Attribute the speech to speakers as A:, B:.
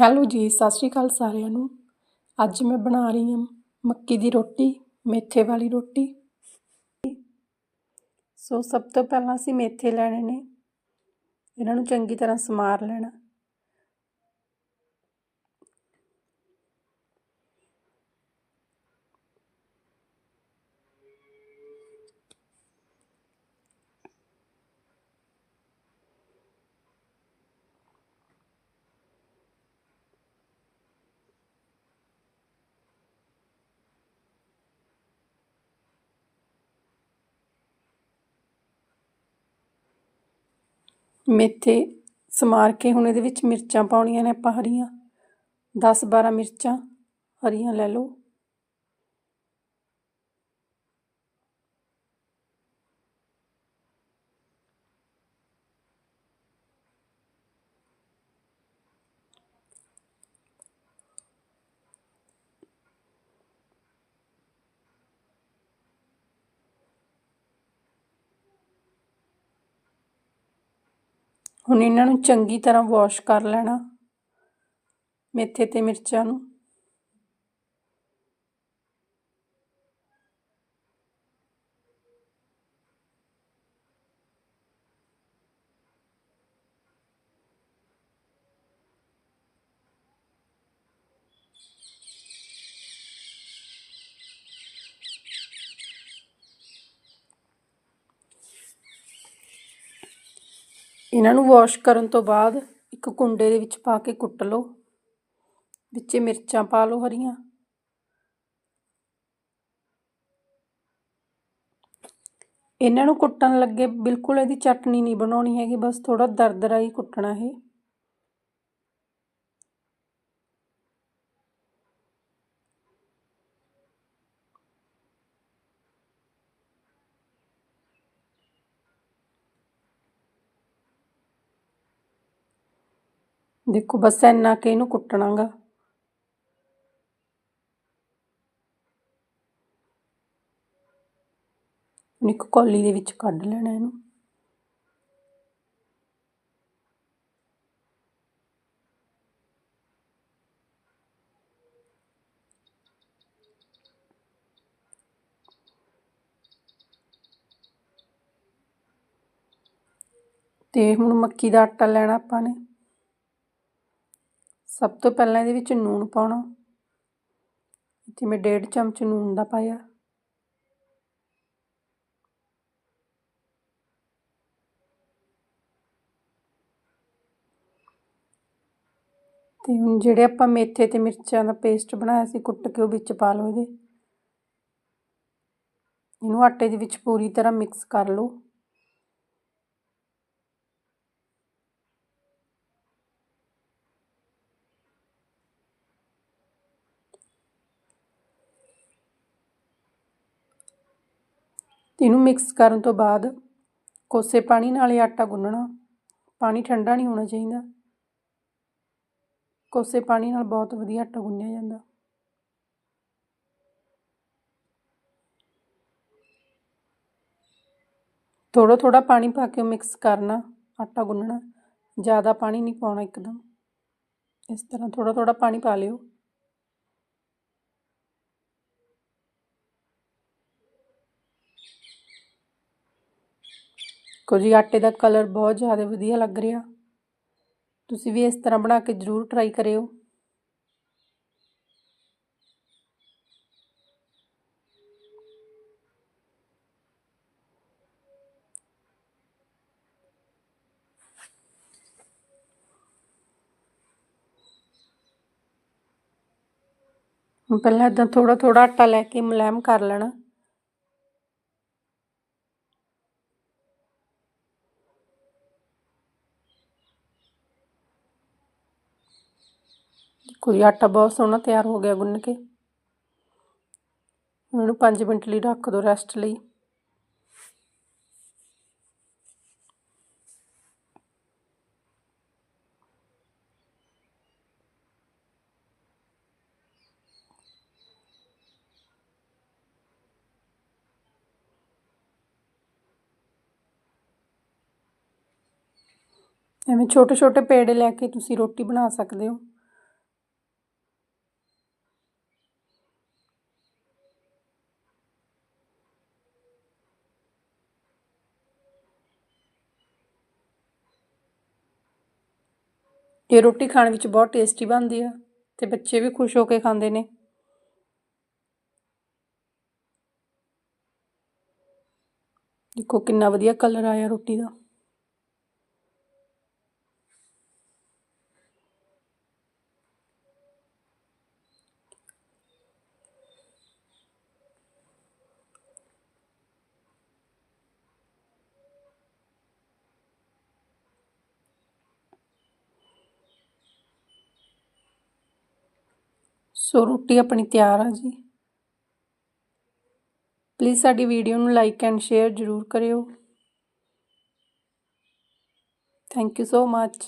A: Hello ਜੀ, ਸਤਿ ਸ਼੍ਰੀ ਅਕਾਲ ਸਾਰਿਆਂ ਨੂੰ। ਅੱਜ ਮੈਂ ਬਣਾ ਰਹੀ ਹਾਂ ਮੱਕੀ ਦੀ ਰੋਟੀ, ਮੇਥੇ ਵਾਲੀ ਰੋਟੀ। ਸੋ ਸਭ ਤੋਂ ਪਹਿਲਾਂ ਅਸੀਂ ਮੇਥੇ ਲੈਣੇ ਨੇ। ਇਹਨਾਂ ਨੂੰ ਚੰਗੀ ਤਰ੍ਹਾਂ ਸਮਾਰ ਲੈਣਾ। ਮੇਥੇ ਸਮਾਰ ਕੇ ਹੁਣ ਇਹਦੇ ਵਿੱਚ ਮਿਰਚਾਂ ਪਾਉਣੀਆਂ ਨੇ ਆਪਾਂ ਹਰੀਆਂ। 10 12 ਮਿਰਚਾਂ ਹਰੀਆਂ ਲੈ ਲਓ। ਹੁਣ ਇਹਨਾਂ ਨੂੰ ਚੰਗੀ ਤਰ੍ਹਾਂ ਵਾਸ਼ ਕਰ ਲੈਣਾ। ਮੇਥੇ ਤੇ ਮਿਰਚਾਂ ਨੂੰ। ਇਹਨਾਂ ਨੂੰ ਵਾਸ਼ ਕਰਨ ਤੋਂ ਬਾਅਦ ਇੱਕ ਕੁੰਡੇ ਦੇ ਵਿੱਚ ਪਾ ਕੇ ਕੁੱਟ ਲਓ। ਵਿੱਚ ਮਿਰਚਾਂ ਪਾ ਲਓ ਹਰੀਆਂ। ਇਹਨਾਂ ਨੂੰ ਕੁੱਟਣ ਲੱਗੇ ਬਿਲਕੁਲ ਇਹਦੀ ਚਟਨੀ ਨਹੀਂ ਬਣਾਉਣੀ ਹੈਗੀ, ਬਸ ਥੋੜਾ ਦਰਦਰਾ ਹੀ ਕੁੱਟਣਾ ਇਹ। ਦੇਖੋ ਬਸ ਇੰਨਾ ਕਿ ਇਹਨੂੰ ਕੁੱਟਣਾਗਾ। ਇੱਕ ਕੌਲੀ ਦੇ ਵਿੱਚ ਕੱਢ ਲੈਣਾ ਇਹਨੂੰ। ਤੇ ਹੁਣ ਮੱਕੀ ਦਾ ਆਟਾ ਲੈਣਾ ਆਪਾਂ ਨੇ। ਸਭ ਤੋਂ ਪਹਿਲਾਂ ਇਹਦੇ ਵਿੱਚ ਨੂਣ ਪਾਉਣਾ। ਇੱਥੇ ਮੈਂ ਡੇਢ ਚਮਚ ਨੂਣ ਦਾ ਪਾਇਆ। ਤੇ ਹੁਣ ਜਿਹੜੇ ਆਪਾਂ ਮੇਥੇ ਤੇ ਮਿਰਚਾਂ ਦਾ ਪੇਸਟ ਬਣਾਇਆ ਸੀ, ਕੁੱਟ ਕੇ ਉਹ ਵਿੱਚ ਪਾ ਲਓ ਇਹਦੇ। ਇਹਨੂੰ ਆਟੇ ਦੇ ਵਿੱਚ ਪੂਰੀ ਤਰ੍ਹਾਂ ਮਿਕਸ ਕਰ ਲਓ। ਇਹਨੂੰ ਮਿਕਸ ਕਰਨ ਤੋਂ ਬਾਅਦ ਕੋਸੇ ਪਾਣੀ ਨਾਲ ਇਹ ਆਟਾ ਗੁੰਨਣਾ। ਪਾਣੀ ਠੰਡਾ ਨਹੀਂ ਹੋਣਾ ਚਾਹੀਦਾ। ਕੋਸੇ ਪਾਣੀ ਨਾਲ ਬਹੁਤ ਵਧੀਆ ਆਟਾ ਗੁੰਨਿਆ ਜਾਂਦਾ। ਥੋੜਾ ਥੋੜਾ ਪਾਣੀ ਪਾ ਕੇ ਮਿਕਸ ਕਰਨਾ, ਆਟਾ ਗੁੰਨਣਾ। ਜ਼ਿਆਦਾ ਪਾਣੀ ਨਹੀਂ ਪਾਉਣਾ ਇੱਕਦਮ। ਇਸ ਤਰ੍ਹਾਂ ਥੋੜਾ ਥੋੜਾ ਪਾਣੀ ਪਾ ਲਿਓ। ਕੁਝ ਆਟੇ ਦਾ ਕਲਰ ਬਹੁਤ ਜ਼ਿਆਦਾ ਵਧੀਆ ਲੱਗ ਰਿਹਾ। ਤੁਸੀਂ ਵੀ ਇਸ ਤਰ੍ਹਾਂ ਬਣਾ ਕੇ ਜ਼ਰੂਰ ਟਰਾਈ ਕਰਿਓ। ਪਹਿਲਾਂ ਇਦਾਂ ਥੋੜਾ ਥੋੜਾ ਆਟਾ ਲੈ ਕੇ ਮੁਲਾਇਮ ਕਰ ਲੈਣਾ। ਕੋਈ ਆਟਾ ਬਹੁਤ ਸੋਹਣਾ ਤਿਆਰ ਹੋ ਗਿਆ ਗੁੰਨ ਕੇ ਇਹਨੂੰ 5 ਮਿੰਟ ਲਈ ਰੱਖ ਦਿਓ ਰੈਸਟ ਲਈ ਐਵੇਂ ਛੋਟੇ ਛੋਟੇ ਪੇੜੇ ਲੈ ਕੇ ਤੁਸੀਂ ਰੋਟੀ ਬਣਾ ਸਕਦੇ ਹੋ ਇਹ ਰੋਟੀ ਖਾਣ ਵਿੱਚ ਬਹੁਤ ਟੇਸਟੀ ਬਣਦੀ ਆ ਤੇ ਬੱਚੇ ਵੀ ਖੁਸ਼ ਹੋ ਕੇ ਖਾਂਦੇ ਨੇ। ਦੇਖੋ ਕਿੰਨਾ ਵਧੀਆ ਕਲਰ ਆਇਆ ਰੋਟੀ ਦਾ। ਸੋ ਰੋਟੀ ਆਪਣੀ ਤਿਆਰ ਆ ਜੀ। ਪਲੀਜ਼ ਸਾਡੀ ਵੀਡੀਓ ਨੂੰ ਲਾਈਕ ਐਂਡ ਸ਼ੇਅਰ ਜ਼ਰੂਰ ਕਰਿਓ। Thank you so much